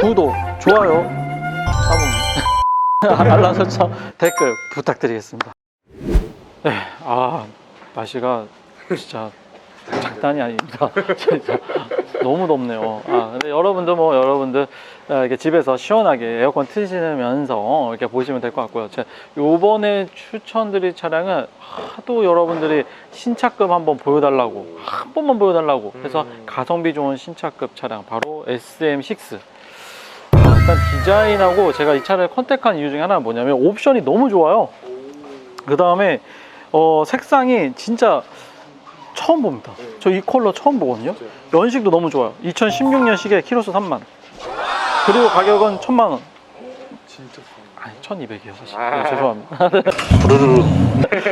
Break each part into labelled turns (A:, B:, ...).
A: 구독, 좋아요, 사봉, 알람 설정, 댓글 부탁드리겠습니다. 네, 아 날씨가 진짜 장난이 아닙니다. 진짜 너무 덥네요. 아, 근데 여러분들 뭐 여러분들 아, 이렇게 집에서 시원하게 에어컨 트시면서 이렇게 보시면 될 것 같고요. 제가 요번에 추천드릴 차량은 하도 여러분들이 신차급 한번 보여달라고 한 번만 보여달라고 해서 가성비 좋은 신차급 차량 바로 SM6. 아, 일단 디자인하고 제가 이 차를 컨택한 이유 중에 하나는 뭐냐면 옵션이 너무 좋아요. 그 다음에 어, 색상이 진짜 처음 봅니다. 저 이 컬러 처음 보거든요. 연식도 너무 좋아요. 2016년 시계 키로수 3만. 그리고 가격은 1천만 원.
B: 진짜
A: 아니 1,200이요 사실.
B: 아.
A: 네, 죄송합니다. 부르르르.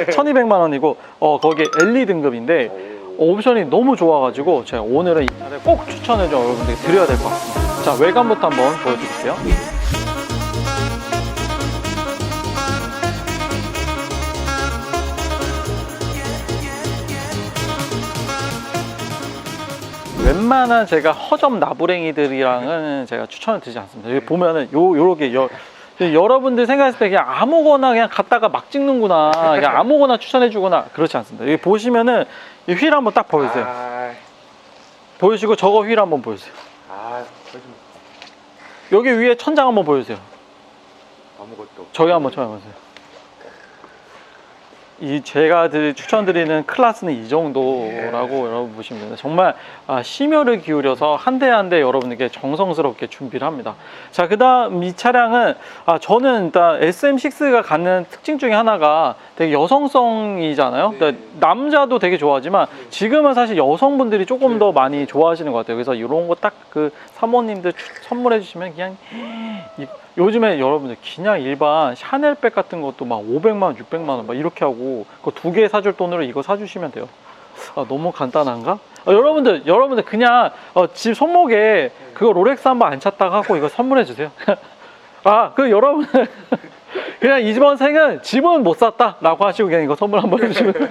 A: 1,200만 원이고 어 거기에 LE 등급인데 어, 옵션이 너무 좋아가지고 제가 오늘은 이 차를 꼭 추천해줘 여러분들께 드려야 될 것 같습니다. 자 외관부터 한번 보여드릴게요. 웬만한 제가 허접 나부랭이들이랑은 제가 추천을 드리지 않습니다. 여기 보면은 요 요렇게 여, 여러분들 생각했을 때 그냥 아무거나 그냥 갖다가 막 찍는구나, 그냥 아무거나 추천해 주거나 그렇지 않습니다. 여기 보시면은 이 휠 한번 딱 보여주세요.
B: 아,
A: 보여주고 저거 휠 한번 보여주세요. 여기 위에 천장 한번 보여주세요.
B: 아무것도.
A: 저기 한번 쳐보세요. 이 제가 드- 추천드리는 클래스는 이 정도라고 여러분 보시면 됩니다. 정말 아, 심혈을 기울여서 한 대 한 대 여러분에게 정성스럽게 준비를 합니다. 자, 그 다음 이 차량은 아, 저는 일단 SM6가 갖는 특징 중에 하나가 되게 여성성이잖아요. 그러니까 남자도 되게 좋아하지만 지금은 사실 여성분들이 조금 더 많이 좋아하시는 것 같아요. 그래서 이런 거 딱 그 사모님들 추- 선물해 주시면 그냥 이- 요즘에 여러분들 그냥 일반 샤넬백 같은 것도 막 500만 원, 600만 원 막 이렇게 하고 그 두 개 사줄 돈으로 이거 사주시면 돼요. 아, 너무 간단한가? 아, 여러분들, 여러분들 그냥 어, 집 손목에 그거 롤렉스 한번 안 찼다가 하고 이거 선물해 주세요. 아, 그 여러분 그냥 이번 생은 집은 못 샀다라고 하시고 그냥 이거 선물 한번 해주시면.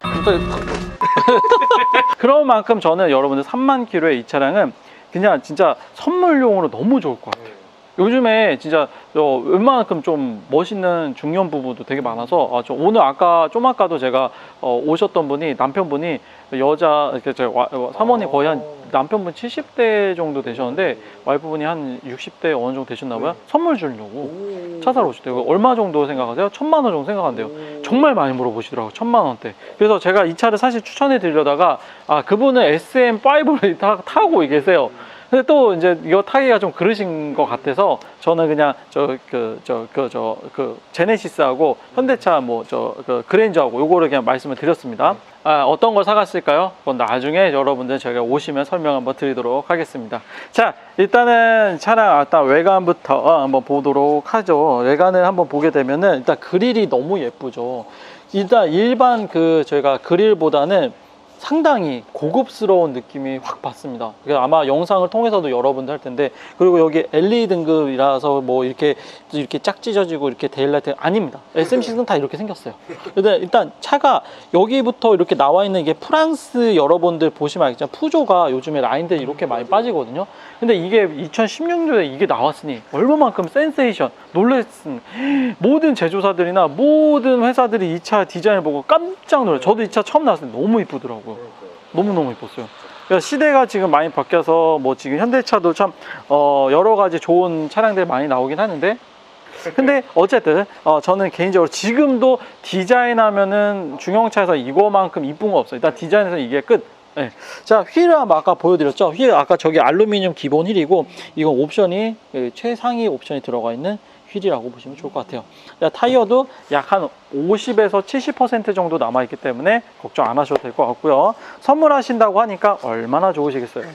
A: 그런 만큼 저는 여러분들 3만 킬로의 이 차량은 그냥 진짜 선물용으로 너무 좋을 것 같아요. 요즘에 진짜 저 웬만큼 좀 멋있는 중년 부부도 되게 많아서 아, 저 오늘 아까 좀 아까도 제가 어, 오셨던 분이 남편분이 여자 이렇게 저 와- 어, 사모님 거의 한 남편분 70대 정도 되셨는데 와이프분이 한 60대 어느 정도 되셨나 봐요. 선물 주려고 차 사러 오셨대요. 얼마 정도 생각하세요? 천만 원 정도 생각한대요. 정말 많이 물어보시더라고요. 천만 원대. 그래서 제가 이 차를 사실 추천해 드리려다가 아 그분은 SM5를 타, 타고 계세요. 근데 또 이제 이거 타기가 좀 그러신 것 같아서 저는 그냥 저 그 저 그 저 그 제네시스하고 현대차 뭐 저 그 그랜저하고 요거를 그냥 말씀을 드렸습니다. 아, 어떤 걸 사갔을까요? 그건 나중에 여러분들 저희가 오시면 설명 한번 드리도록 하겠습니다. 자, 일단은 차량 일단 외관부터 어, 한번 보도록 하죠. 외관을 한번 보게 되면은 일단 그릴이 너무 예쁘죠. 일단 일반 그 저희가 그릴보다는 상당히 고급스러운 느낌이 확 받습니다. 그래서 아마 영상을 통해서도 여러분들 할 텐데 그리고 여기 LED 등급이라서 뭐 이렇게 이렇게 짝 찢어지고 이렇게 데일라이트 아닙니다. SM6는 다 이렇게 생겼어요. 근데 일단 차가 여기부터 이렇게 나와 있는 이게 프랑스 여러분들 보시면 알겠지만 푸조가 요즘에 라인들이 이렇게 많이 빠지거든요. 근데 이게 2016년에 이게 나왔으니 얼마만큼 센세이션 놀랬은 모든 제조사들이나 모든 회사들이 이 차 디자인을 보고 깜짝 놀라요. 저도 이 차 처음 나왔을 때 너무 이쁘더라고요. 너무너무 이뻤어요. 그러니까 시대가 지금 많이 바뀌어서 뭐 지금 현대차도 참 어, 여러 가지 좋은 차량들이 많이 나오긴 하는데 근데 어쨌든 어, 저는 개인적으로 지금도 디자인하면은 중형차에서 이거만큼 이쁜 거 없어요. 일단 디자인에서 이게 끝. 네. 자 휠은 아까 보여드렸죠. 휠 아까 저기 알루미늄 기본 휠이고 이건 옵션이 그 최상위 옵션이 들어가 있는 휠이라고 보시면 좋을 것 같아요. 자, 타이어도 약 한 50에서 70% 정도 남아 있기 때문에 걱정 안 하셔도 될 것 같고요. 선물하신다고 하니까 얼마나 좋으시겠어요.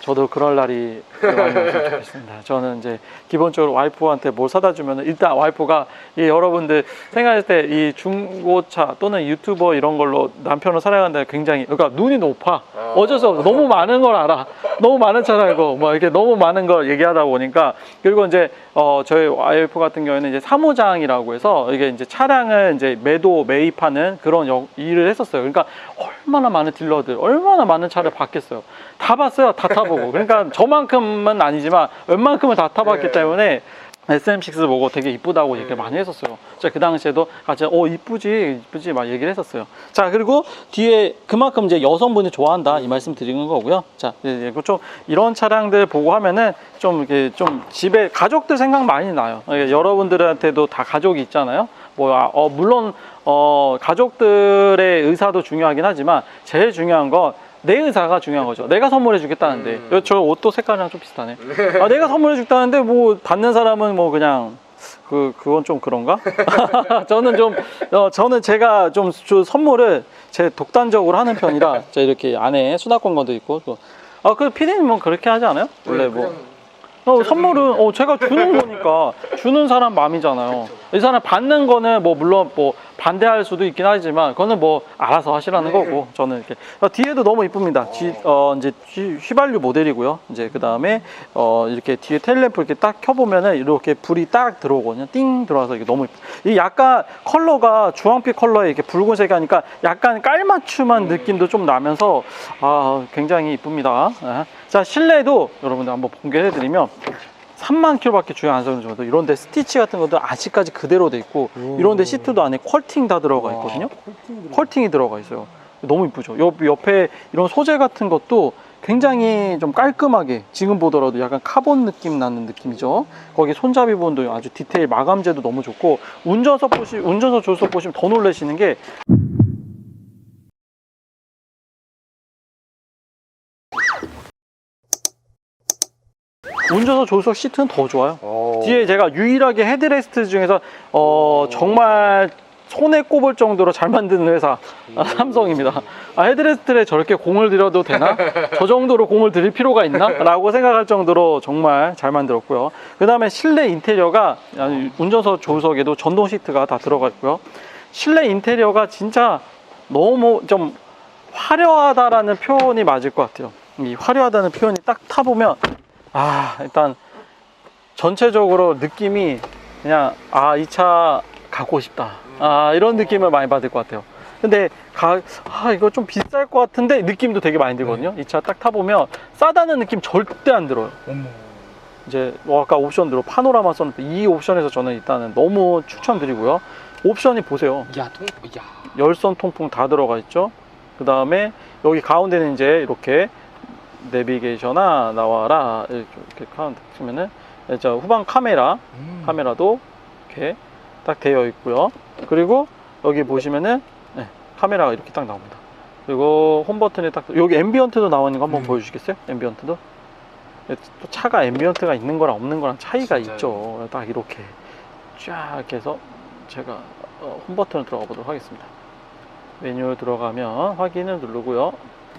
A: 저도 그럴 날이 좋겠습니다. 저는 이제 기본적으로 와이프한테 뭘 사다 주면 일단 와이프가 이 여러분들 생각할 때 이 중고차 또는 유튜버 이런 걸로 남편을 사랑한다 굉장히 그러니까 눈이 높아.
B: 아.
A: 어쩔 수 없어. 너무 많은 걸 알아. 너무 많은 차라고 뭐 이렇게 너무 많은 걸 얘기하다 보니까 그리고 이제 어 저희 와이프 같은 경우에는 이제 사무장이라고 해서 이게 이제 차량을 이제 매도 매입하는 그런 역- 일을 했었어요. 그러니까 얼마나 많은 딜러들, 얼마나 많은 차를 봤겠어요. 다 봤어요. 다 타보고. 그러니까 저만큼은 아니지만 웬만큼은 다 타봤기
B: 네.
A: 때문에 SM6 보고 되게 이쁘다고 얘기를 많이 했었어요. 제가 그 당시에도 같이 어 이쁘지 이쁘지 막 얘기를 했었어요. 자 그리고 뒤에 그만큼 이제 여성분이 좋아한다 이 말씀 드리는 거고요. 자 이제 이거 좀 이런 차량들 보고 하면은 좀 이렇게 좀 집에 가족들 생각 많이 나요. 여러분들한테도 다 가족이 있잖아요. 뭐 아, 어, 물론 어, 가족들의 의사도 중요하긴 하지만 제일 중요한 건 내 의사가 중요한 거죠. 내가 선물해 주겠다는데
B: 음.
A: 저 옷도 색깔이랑 좀 비슷하네. 아, 내가 선물해 주겠다는데 뭐 받는 사람은 뭐 그냥 그 그건 좀 그런가? 저는 좀 어, 저는 제가 좀 저 선물을 제 독단적으로 하는 편이라 저 이렇게 안에 수납공간도 있고 또 아 그 피디님은 그렇게 하지 않아요? 원래 뭐
B: 그냥
A: 어, 선물은 어, 제가 주는 거니까 주는 사람 마음이잖아요. 이 사람 받는 거는 뭐 물론 뭐 반대할 수도 있긴 하지만 그거는 뭐 알아서 하시라는
B: 네.
A: 거고 저는 이렇게 어, 뒤에도 너무 이쁩니다. 뒤, 어 이제 휘- 휘발유 모델이고요. 이제 그 다음에 어 이렇게 뒤에 테일램프 이렇게 딱 켜보면은 이렇게 불이 딱 들어오거든요. 띵 들어와서 이게 너무 이쁘. 이 약간 컬러가 주황빛 컬러에 이렇게 붉은색이 하니까 약간 깔맞춤한 느낌도 좀 나면서 아 굉장히 이쁩니다. 아. 자 실내도 여러분들 한번 공개해드리면 3만 킬로밖에 주행 안 사는 정도 이런데 스티치 같은 것도 아직까지 그대로 돼 있고 이런데 시트도 안에 퀄팅 다 들어가 있거든요. 퀄팅이 들어가 있어요. 너무 이쁘죠. 옆, 옆에 이런 소재 같은 것도 굉장히 좀 깔끔하게 지금 보더라도 약간 카본 느낌 나는 느낌이죠. 거기 손잡이 부분도 아주 디테일 마감재도 너무 좋고 운전석 보시 운전석 조수석 보시면 더 놀라시는 게 운전석 조수석 시트는 더 좋아요.
B: 어.
A: 뒤에 제가 유일하게 헤드레스트 중에서 어 정말 손에 꼽을 정도로 잘 만드는 회사 아, 삼성입니다. 아, 헤드레스트에 저렇게 공을 들여도 되나? 저 정도로 공을 들일 필요가 있나? 라고 생각할 정도로 정말 잘 만들었고요. 그 다음에 실내 인테리어가 아니, 운전석 조수석에도 전동 시트가 다 들어가 있고요. 실내 인테리어가 진짜 너무 좀 화려하다라는 표현이 맞을 것 같아요. 이 화려하다는 표현이 딱 타보면 아 일단 전체적으로 느낌이 그냥 아 이 차 갖고 싶다. 아 이런 느낌을 많이 받을 것 같아요. 근데 가, 아 이거 좀 비쌀 것 같은데 느낌도 되게 많이 들거든요. 이 차 딱 타보면 싸다는 느낌 절대 안 들어요. 이제 뭐 아까 옵션으로 파노라마 썼는데 이 옵션에서 저는 일단은 너무 추천드리고요. 옵션이 보세요.
B: 야, 통, 야.
A: 열선 통풍 다 들어가 있죠. 그 다음에 여기 가운데는 이제 이렇게 내비게이션아 나와라 이렇게 카운트 치면은 저 후방 카메라
B: 음.
A: 카메라도 이렇게 딱 되어 있고요. 그리고 여기 보시면은 네, 카메라가 이렇게 딱 나옵니다. 그리고 홈 버튼이 딱 여기 앰비언트도 나오는 거 한번
B: 음.
A: 보여주시겠어요? 앰비언트도 또 차가 앰비언트가 있는 거랑 없는 거랑 차이가
B: 진짜요?
A: 있죠. 딱 이렇게 쫙 해서 제가 어, 홈 버튼을 들어가 보도록 하겠습니다. 메뉴 들어가면 확인을 누르고요.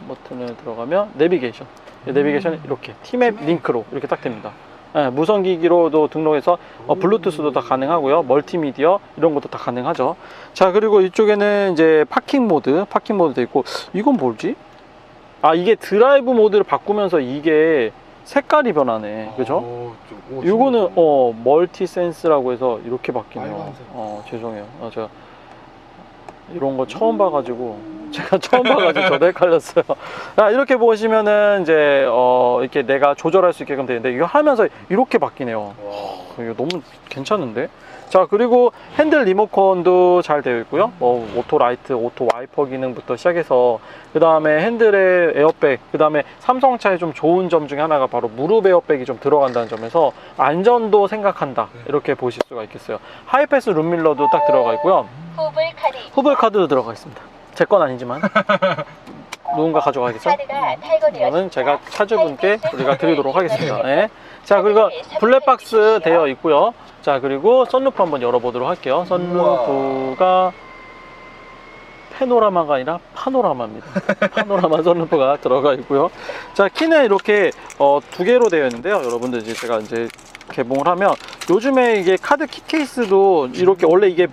A: 버튼을 들어가면 내비게이션. 이 내비게이션이 이렇게 티맵 링크로 이렇게 딱 됩니다. 예, 무선 기기로도 등록해서 어, 블루투스도 다 가능하고요. 멀티미디어 이런 것도 다 가능하죠. 자, 그리고 이쪽에는 이제 파킹 모드, 파킹 모드도 있고 이건 뭐지? 아, 이게 드라이브 모드를 바꾸면서 이게 색깔이 변하네. 그죠?
B: 어, 좀, 오,
A: 이거는. 어 멀티 센스라고 해서 이렇게 바뀌네요. 어 죄송해요. 아, 제가 이런 거 처음 봐가지고 제가 처음 봐가지고 저도 헷갈렸어요. 자, 이렇게 보시면은 이제 어 이렇게 내가 조절할 수 있게끔 되는데 이거 하면서 이렇게 바뀌네요.
B: 와.
A: 이거 너무 괜찮은데? 자 그리고 핸들 리모컨도 잘 되어 있고요 뭐 오토 라이트, 오토 와이퍼 기능부터 시작해서 그 다음에 핸들에 에어백 그 다음에 삼성차의 좀 좋은 점 중에 하나가 바로 무릎 에어백이 좀 들어간다는 점에서 안전도 생각한다 이렇게 보실 수가 있겠어요 하이패스 룸밀러도 딱 들어가 있고요
C: 후불카드
A: 후불 카드도 들어가 있습니다 제 건 아니지만 누군가 가져가겠죠?
C: 카드가 탈거되었습니다.
A: 이거는 제가 차주분께 우리가 드리도록 하겠습니다. 예. 자, 그리고 블랙박스 되어 있고요. 자, 그리고 썬루프 한번 열어보도록 할게요. 썬루프가 페노라마가 아니라 파노라마입니다. 파노라마 썬루프가 들어가 있고요. 자, 키는 이렇게 어, 두 개로 되어 있는데요. 여러분들 이제 제가 이제 개봉을 하면 요즘에 이게 카드 키 케이스도 이렇게 원래 이게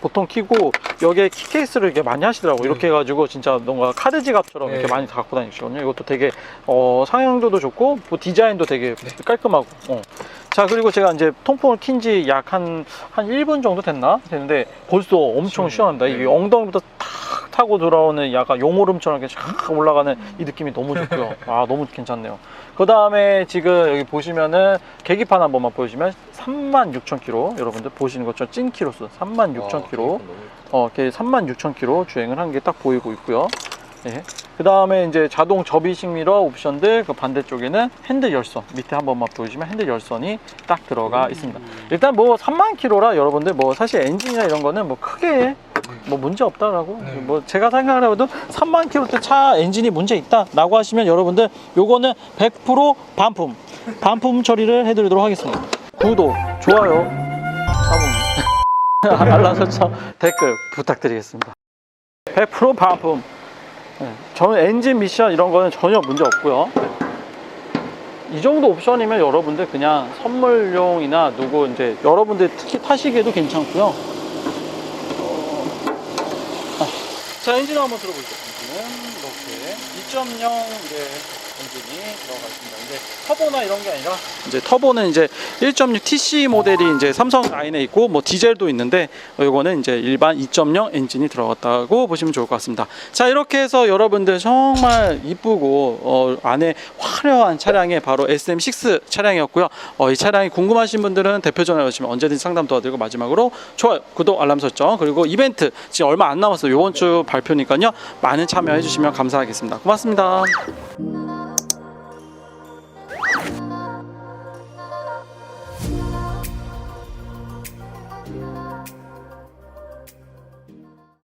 A: 보통 키고 여기에 키 케이스를 이렇게 많이 하시더라고. 요 이렇게 해가지고 진짜 뭔가 카드 지갑처럼 이렇게
B: 네.
A: 많이 다 갖고 다니시거든요. 이것도 되게 어, 상향도도 좋고 뭐 디자인도 되게 깔끔하고. 어. 자 그리고 제가 이제 통풍을 킨 지 약 한 한 1분 정도 됐나 되는데 벌써 엄청 시원합니다.
B: 네.
A: 이 엉덩이부터 탁 타고 들어오는 약간 용오름처럼 이렇게 쫙 올라가는 이 느낌이 너무 좋고요. 아 너무 괜찮네요. 그 다음에 지금 여기 보시면은 계기판 한 번만 보여주시면 36,000km 여러분들 보시는 것처럼 찐 키로수 36,000km 어, 이렇게 36,000km 주행을 한 게 딱 보이고 있고요. 예. 그 다음에 이제 자동 접이식 미러 옵션들 그 반대쪽에는 핸들 열선 밑에 한 번만 보여주시면 핸들 열선이 딱 들어가 있습니다. 일단 뭐 3만 킬로라 여러분들 뭐 사실 엔진이나 이런 거는 뭐 크게 뭐 문제 없다라고
B: 네.
A: 뭐 제가 생각을 해도 3만 킬로대 차 엔진이 문제 있다라고 하시면 여러분들 요거는 100% 반품 반품 처리를 해드리도록 하겠습니다. 구독 좋아요 사봉 알람 설정 댓글 부탁드리겠습니다. 100% 반품. 네, 저는 엔진 미션 이런 거는 전혀 문제 없고요. 이 정도 옵션이면 여러분들 그냥 선물용이나 누구 이제 여러분들 특히 타시기에도 괜찮고요. 어, 아, 자 엔진 한번 들어보시죠. 이렇게 2.0 이제 엔진이 들어가 있습니다. 이제 터보나 이런 게 아니라 이제 터보는 이제 1.6 TC 모델이 이제 삼성 라인에 있고 뭐 디젤도 있는데 이거는 이제 일반 2.0 엔진이 들어갔다고 보시면 좋을 것 같습니다. 자 이렇게 해서 여러분들 정말 이쁘고 어, 안에 화려한 차량이 바로 SM6 차량이었고요. 어, 이 차량이 궁금하신 분들은 대표 전화 주시면 언제든지 상담 도와드리고 마지막으로 좋아요, 구독, 알람 설정 그리고 이벤트 지금 얼마 안 남았어요. 이번 주 발표니까요. 많은 참여해 주시면 감사하겠습니다. 고맙습니다.